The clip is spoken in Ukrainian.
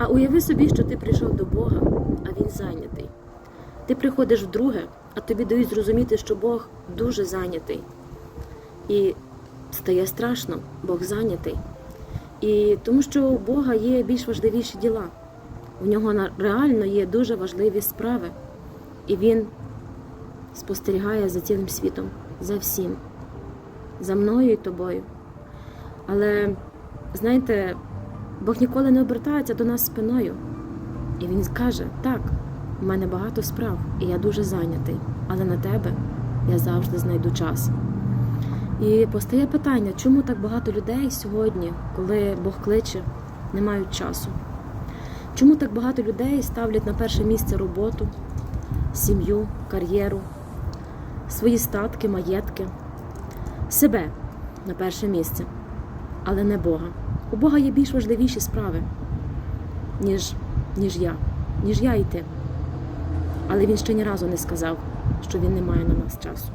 А уяви собі, що ти прийшов до Бога, а він зайнятий. Ти приходиш вдруге, а тобі дають зрозуміти, що Бог дуже зайнятий. І стає страшно, Бог зайнятий. І тому що у Бога є більш важливіші діла. У нього реально є дуже важливі справи. І він спостерігає за цілим світом, за всім, за мною і тобою. Але знаєте, Бог ніколи не обертається до нас спиною. І він каже: так, у мене багато справ, і я дуже зайнятий, але на тебе я завжди знайду час. І постає питання, чому так багато людей сьогодні, коли Бог кличе, не мають часу? Чому так багато людей ставлять на перше місце роботу, сім'ю, кар'єру, свої статки, маєтки, себе на перше місце, але не Бога. У Бога є більш важливіші справи, ніж, ніж я, ніж я і ти. Але він ще ні разу не сказав, що він не має на нас часу.